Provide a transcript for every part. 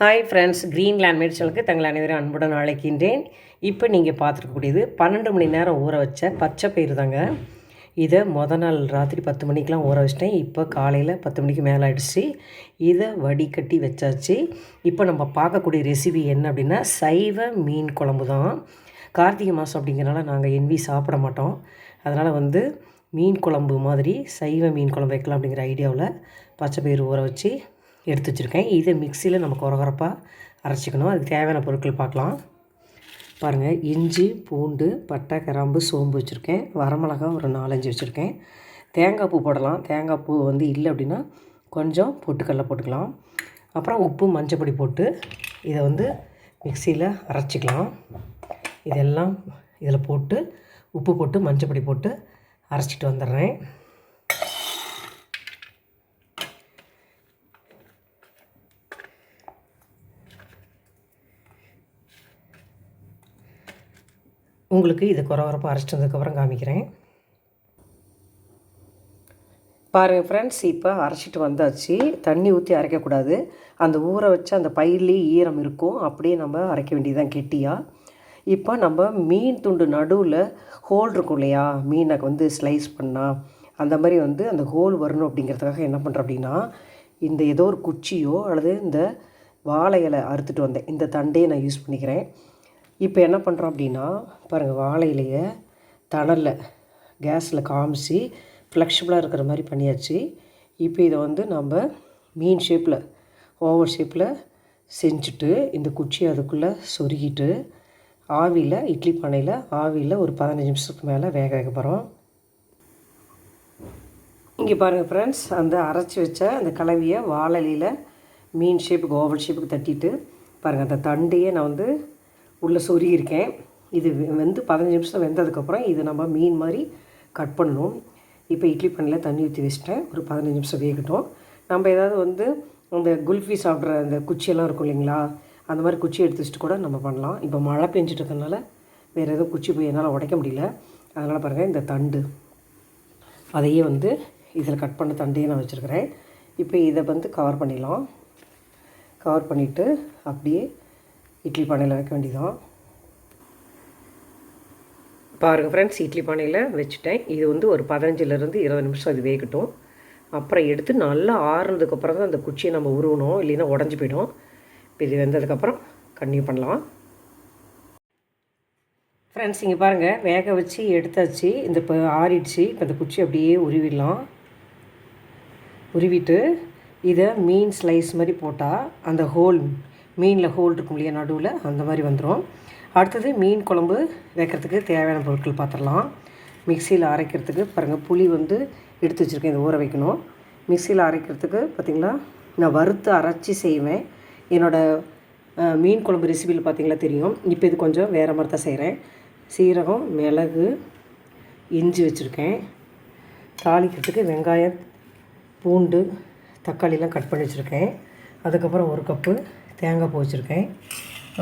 Hi friends green லேண்ட்மேட் சேனலுக்கு தங்கள் அனைவரும் அன்புடன் அழைக்கின்றேன். இப்போ நீங்கள் பார்த்துருக்கக்கூடியது பன்னெண்டு மணி நேரம் ஊற வச்ச பச்சை பயிர் தாங்க. இதை மொதல் நாள் ராத்திரி பத்து மணிக்கெலாம் ஊற வச்சிட்டேன். இப்போ காலையில் பத்து மணிக்கு மேலே ஆகிடுச்சு இதை வடிகட்டி வச்சாச்சு. இப்போ நம்ம பார்க்கக்கூடிய ரெசிபி என்ன அப்படின்னா சைவ மீன் குழம்பு தான். கார்த்திகை மாதம் அப்படிங்கிறனால நாங்கள் என்வி சாப்பிட மாட்டோம். அதனால் வந்து மீன் குழம்பு மாதிரி சைவ மீன் குழம்பு வைக்கலாம் அப்படிங்கிற ஐடியாவில் பச்சை பயிறு ஊற வச்சு எடுத்து வச்சுருக்கேன். இதை மிக்சியில் நம்ம குறகுறப்பாக அரைச்சிக்கணும். அதுக்கு தேவையான பொருட்கள் பார்க்கலாம். பாருங்கள் இஞ்சி பூண்டு பட்டை கிராம்பு சோம்பு வச்சுருக்கேன். வரமிளகா ஒரு நாலஞ்சு வச்சுருக்கேன். தேங்காய் பூ போடலாம். தேங்காய் பூ வந்து இல்லை அப்படின்னா கொஞ்சம் பொட்டுக்கடலை போட்டுக்கலாம். அப்புறம் உப்பு மஞ்சப்பொடி போட்டு இதை வந்து மிக்சியில் அரைச்சிக்கலாம். இதெல்லாம் இதில் போட்டு உப்பு போட்டு மஞ்சப்பொடி போட்டு அரைச்சிட்டு வந்துடுறேன். உங்களுக்கு இது குறவரப்பாக அரைச்சிட்டு வந்ததுக்கப்புறம் காமிக்கிறேன். பாருங்கள் ஃப்ரெண்ட்ஸ் இப்போ அரைச்சிட்டு வந்தாச்சு. தண்ணி ஊற்றி அரைக்கக்கூடாது. அந்த ஊற வச்சு அந்த பயிர்லேயே ஈரம் இருக்கும். அப்படியே நம்ம அரைக்க வேண்டியதுதான் கெட்டியாக இப்போ நம்ம மீன் துண்டு நடுவில் ஹோல் இருக்கும் இல்லையா? மீனை வந்து ஸ்லைஸ் பண்ணால் அந்த மாதிரி வந்து அந்த ஹோல் வரணும் அப்படிங்கிறதுக்காக என்ன பண்ணுறோம் அப்படின்னா இந்த ஏதோ ஒரு குச்சியோ அல்லது இந்த வாழை இலை அறுத்துட்டு வந்தேன் இந்த தண்டையை நான் யூஸ் பண்ணிக்கிறேன். இப்போ என்ன பண்ணுறோம் அப்படின்னா பாருங்கள் வாழை இலையை தணலில் கேஸில் காமிச்சு ஃப்ளெக்சிபிளாக இருக்கிற மாதிரி பண்ணியாச்சு. இப்போ இதை வந்து நம்ம மீன் ஷேப்பில் ஓவர் ஷேப்பில் செஞ்சுட்டு இந்த குச்சியை அதுக்குள்ளே சொருகிட்டு ஆவியில் இட்லி பானையில் ஆவியில் ஒரு பதினஞ்சு நிமிஷத்துக்கு மேலே வேக வைக்க போகிறோம் இங்கே பாருங்கள் ஃப்ரெண்ட்ஸ் அந்த அரைச்சி வச்ச அந்த கலவையை வாழலையில் மீன் ஷேப்புக்கு ஓவல் ஷேப்புக்கு தட்டிட்டு பாருங்கள் அந்த தண்டையே நான் வந்து உள்ளே சொருகியிருக்கேன். இது வந்து பதினஞ்சு நிமிஷம் வெந்ததுக்கப்புறம் இது நம்ம மீன் மாதிரி கட் பண்ணணும். இப்போ இட்லி பண்ணில் தண்ணி ஊற்றி வச்சிட்டேன். ஒரு பதினஞ்சு நிமிஷம் வேகட்டும். நம்ம ஏதாவது வந்து அந்த குல்ஃபி சாப்பிட்ற அந்த குச்சியெல்லாம் இருக்கும் இல்லைங்களா? அந்த மாதிரி குச்சி எடுத்து வச்சுட்டு கூட நம்ம பண்ணலாம். இப்போ மழை பெஞ்சிட்ருக்கனால வேறு எதுவும் குச்சி போய் என்னால் உடைக்க முடியல. அதனால் பாருங்கள் இந்த தண்டு. அதையே வந்து இதில் கட் பண்ண தண்டையே நான் வச்சுருக்கிறேன். இப்போ இதை வந்து கவர் பண்ணிடலாம். கவர் பண்ணிவிட்டு அப்படியே இட்லி பானையில் வைக்க வேண்டியதான் பாருங்கள் ஃப்ரெண்ட்ஸ் இட்லி பானையில் வச்சுட்டேன். இது வந்து ஒரு பதினஞ்சுலேருந்து இருபது நிமிஷம் அது வேகட்டும். அப்புறம் எடுத்து நல்லா ஆறுனதுக்கப்புறம் தான் அந்த குச்சியை நம்ம உருவணும் இல்லைன்னா உடஞ்சி போயிடும். இப்போ இது வெந்ததுக்கப்புறம் கண்டினியூ பண்ணலாம். ஃப்ரெண்ட்ஸ் இங்கே பாருங்கள் வேக வச்சு எடுத்தாச்சு இந்த இப்போ ஆறிடுச்சு. இப்போ இந்த குச்சி அப்படியே உருவிடலாம். உருவிட்டு இதை மீன் ஸ்லைஸ் மாதிரி போட்டால் அந்த ஹோல் மீனில் ஹோல் இருக்கும் இல்லையா நடுவில் அந்த மாதிரி வந்துடும் அடுத்தது மீன் குழம்பு வைக்கிறதுக்கு தேவையான பொருட்கள் பார்த்துடலாம் மிக்சியில் அரைக்கிறதுக்கு பாருங்கள் புளி வந்து எடுத்து வச்சுருக்கேன் இதை ஊற வைக்கணும். மிக்சியில் அரைக்கிறதுக்கு பார்த்திங்களா நான் வறுத்து அரைச்சி செய்வேன். என்னோடய மீன் குழம்பு ரெசிபியில் பார்த்திங்களா தெரியும். இப்போ இது கொஞ்சம் வேறு மாதிரி தான் செய்கிறேன் சீரகம் மிளகு இஞ்சி வச்சுருக்கேன். தாளிக்கிறதுக்கு வெங்காயம் பூண்டு தக்காளிலாம் கட் பண்ணி வச்சுருக்கேன். அதுக்கப்புறம் ஒரு கப்பு தேங்காய் பூ வச்சுருக்கேன்.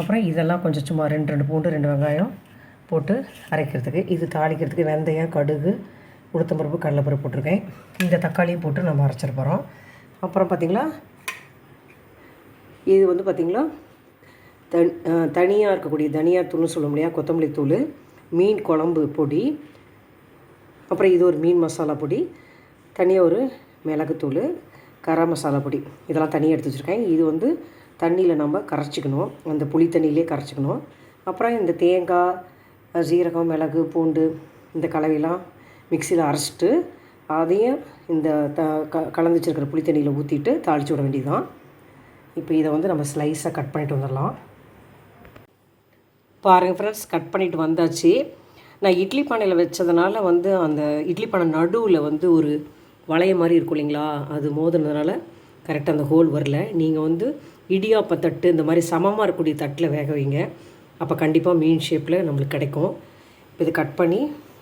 அப்புறம் இதெல்லாம் கொஞ்சம் சும்மா ரெண்டு ரெண்டு பூண்டு ரெண்டு வெங்காயம் போட்டு அரைக்கிறதுக்கு. இது தாளிக்கிறதுக்கு வெந்தயம் கடுகு உளுத்தம்பருப்பு கடலைப்பருப்பு போட்டிருக்கேன். இந்த தக்காளியும் போட்டு நம்ம அரைச்சிட்டு போகிறோம் அப்புறம் பார்த்திங்களா இது வந்து பார்த்திங்களா தன் தனியாக இருக்கக்கூடிய தனியார் தூள்னு சொல்ல முடியாது கொத்தமல்லி தூள் மீன் குழம்பு பொடி அப்புறம் இது ஒரு மீன் மசாலா பொடி தனியாக ஒரு மிளகுத்தூள் கரம் மசாலா பொடி. இதெல்லாம் தனியாக எடுத்து வச்சுருக்கேன். இது வந்து தண்ணியில் நம்ம கரைச்சிக்கணும். அந்த புளி தண்ணியிலே கரைச்சிக்கணும். அப்புறம் இந்த தேங்காய் சீரகம் மிளகு பூண்டு இந்த கலவையெல்லாம் மிக்சியில் அரைச்சிட்டு அதையும் இந்த த க கலந்து வச்சுருக்கிற புளி தண்ணியில் ஊற்றிட்டு தாளித்து விட வேண்டியதுதான். இப்போ இதை வந்து நம்ம ஸ்லைஸாக கட் பண்ணிட்டு வந்துடலாம். பாருங்கள் ஃப்ரெண்ட்ஸ் கட் பண்ணிட்டு வந்தாச்சு. நான் இட்லி பானையில் வச்சதுனால வந்து அந்த இட்லி பானை நடுவில் வந்து ஒரு வளைய மாதிரி இருக்கும் இல்லைங்களா? அது மோதுனதுனால கரெக்டாக அந்த ஹோல் வரல. நீங்கள் வந்து இடியாப்ப தட்டு இந்த மாதிரி சமமாக இருக்கக்கூடிய தட்டில் வேக வைங்க. அப்போ கண்டிப்பாக மீன் ஷேப்பில் நம்மளுக்கு கிடைக்கும். இப்போ இது கட் பண்ணி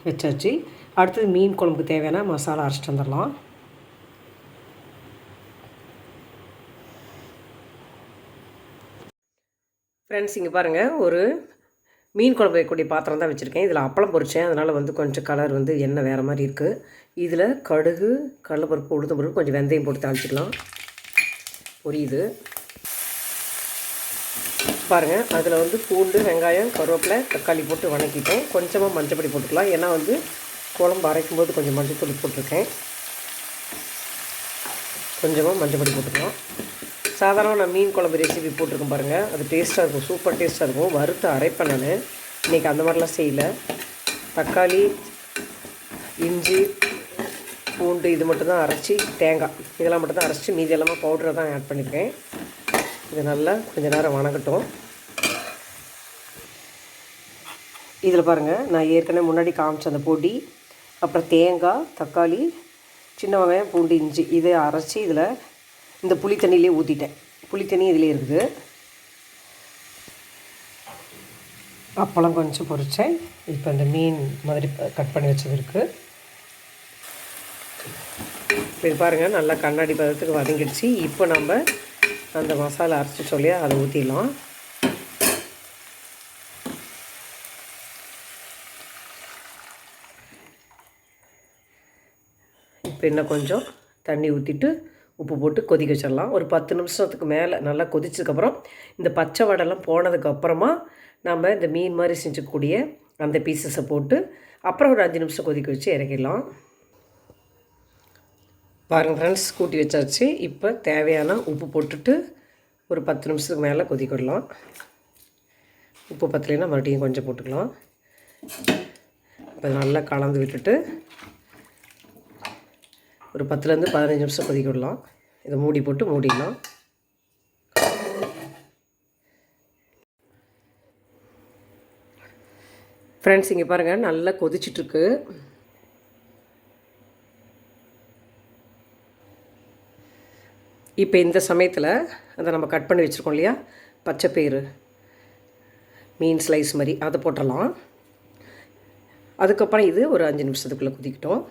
வச்சாச்சு. அடுத்தது மீன் குழம்புக்கு தேவையான மசாலா அரைச்சிட்டு வந்துடலாம். ஃப்ரெண்ட்ஸ் இங்கே பாருங்கள் ஒரு மீன் குழம்பு வைக்கக்கூடிய பாத்திரம் தான் வச்சுருக்கேன். இதில் அப்பளம் பொரித்தேன் அதனால் வந்து கொஞ்சம் கலர் வந்து எண்ணெய் வேறு மாதிரி இருக்குது இதில் கடுகு கடலைப்பருப்பு உளுத்தம்பருப்பு கொஞ்சம் வெந்தயம் போட்டு தாளிச்சிக்கலாம். பொரியுது? பாருங்கள் அதில் வந்து பூண்டு வெங்காயம் கருவேப்பிலை தக்காளி போட்டு வணக்கிட்டேன். கொஞ்சமாக மஞ்சப்பொடி போட்டுக்கலாம். ஏன்னா வந்து குழம்பு அரைக்கும் போது கொஞ்சம் மஞ்சள் தூள் போட்டிருக்கேன். கொஞ்சமாக மஞ்சப்பொடி போட்டுக்கலாம். சாதாரண நான் மீன் குழம்பு ரெசிபி போட்டிருக்கேன் பாருங்கள் அது டேஸ்ட்டாக இருக்கும் சூப்பர் டேஸ்ட்டாக இருக்கும். வறுத்து அரைப்பேன் நான். இன்றைக்கி அந்த மாதிரிலாம் செய்யலை. தக்காளி இஞ்சி பூண்டு இது மட்டும்தான் அரைச்சி தேங்காய் இதெல்லாம் மட்டும்தான் அரைச்சி மீதி எல்லாமே பவுடரை தான் ஆட் பண்ணியிருக்கேன். இது நல்லா கொஞ்சம் நேரம் வணங்கட்டும். இதில் பாருங்கள் நான் ஏற்கனவே முன்னாடி காமிச்ச அந்த பொடி அப்புறம் தேங்காய் தக்காளி சின்ன வெங்காயம் பூண்டு இஞ்சி இதை அரைச்சி இதில் இந்த புளி தண்ணியிலே ஊற்றிட்டேன் புளி தண்ணி இதிலே இருக்குது. அப்பளம் கொஞ்சம் பொரித்தேன் இப்போ இந்த மீன் மாதிரி கட் பண்ணி வச்சது இருக்குது இது பாருங்கள் நல்லா கண்ணாடி பதத்துக்கு வதங்கிடுச்சு. இப்போ நம்ம அந்த மசாலா அரைச்சி சொல்லி அதை ஊற்றிடலாம் இப்போ இன்னும் கொஞ்சம் தண்ணி ஊற்றிட்டு உப்பு போட்டு கொதிக்க வச்சிடலாம். ஒரு பத்து நிமிஷத்துக்கு மேலே நல்லா கொதிச்சதுக்கப்புறம் இந்த பச்சை வடைலாம் போனதுக்கப்புறமா நம்ம இந்த மீன் மாதிரி செஞ்சக்கூடிய அந்த பீசஸை போட்டு அப்புறம் ஒரு அஞ்சு நிமிஷம் கொதிக்க வச்சு இறக்கிடலாம். பாருங்கள் ஃப்ரெண்ட்ஸ் கூட்டி வச்சாச்சு. இப்போ தேவையான உப்பு போட்டுட்டு ஒரு பத்து நிமிஷத்துக்கு மேலே கொதிக்க விடலாம் உப்பு பத்தலைன்னா மறுபடியும் கொஞ்சம் போட்டுக்கலாம். இப்போ நல்லா கலந்து விட்டுட்டு ஒரு பத்துலேருந்து பதினஞ்சு நிமிஷம் கொதிக்க விடலாம். இதை மூடி போட்டு மூடிடலாம். ஃப்ரெண்ட்ஸ் இங்கே பாருங்கள் நல்லா கொதிச்சிட்ருக்கு. இப்போ இந்த சமயத்தில் அதை நம்ம கட் பண்ணி வச்சுருக்கோம் இல்லையா? பச்சைப்பயிறு மீன் ஸ்லைஸ் மாதிரி அதை போட்டுடலாம். அதுக்கப்புறம் இது ஒரு அஞ்சு நிமிஷத்துக்குள்ளே கொதிக்கிட்டோம்.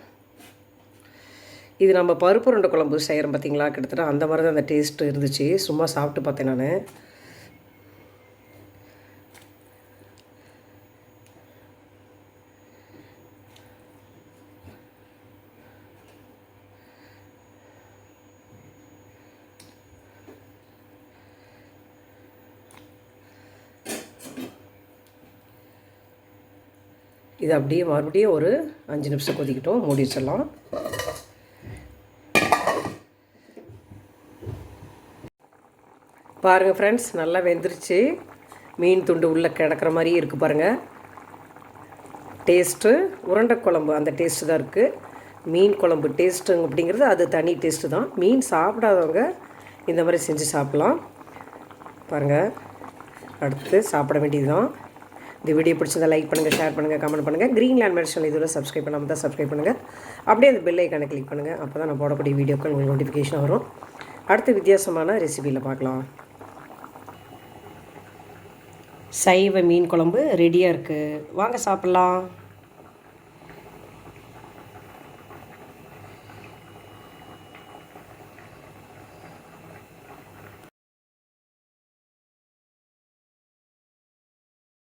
இது நம்ம பருப்பு உருண்டை குழம்பு செய்கிறோம் பார்த்தீங்களா? கிட்டத்தட்ட அந்த மாதிரி தான் அந்த டேஸ்ட்டு இருந்துச்சு. சும்மா சாப்பிட்டு பார்த்தேன் நான். இது அப்படியே மறுபடியும் ஒரு அஞ்சு நிமிஷம் கொதிக்கிட்டோம். மூடி வச்சிடலாம். பாருங்கள் ஃப்ரெண்ட்ஸ் நல்லா வெந்துருச்சு. மீன் துண்டு உள்ளே கிடக்கிற மாதிரி இருக்குது பாருங்கள் டேஸ்ட்டு உருண்டை குழம்பு அந்த டேஸ்ட்டு தான் இருக்குது மீன் குழம்பு டேஸ்ட்டு அப்படிங்கிறது அது தனி டேஸ்ட்டு தான். மீன் சாப்பிடாதவங்க இந்த மாதிரி செஞ்சு சாப்பிட்லாம். பாருங்கள் அடுத்து சாப்பிட வேண்டியது தான் இந்த வீடியோ பிடிச்சதை லைக் பண்ணுங்கள் ஷேர் பண்ணுங்கள் கமெண்ட் பண்ணுங்கள் க்ரீன் லேண்ட் மெடிஷன் இதில் சப்ஸ்கிரைப் பண்ணாமல் தான் சப்ஸ்கிரைப் பண்ணுங்கள் அப்படியே அந்த பெல் ஐக்கானை கிளிக் பண்ணுங்கள் அப்போ தான் நான் போடக்கூடிய வீடியோக்கள் உங்களுக்கு நோட்டிஃபிகேஷன் வரும். அடுத்த வித்தியாசமான ரெசிபியில் பார்க்கலாம். சைவ மீன் குழம்பு ரெடியாக இருக்குது வாங்க சாப்பிட்லாம்.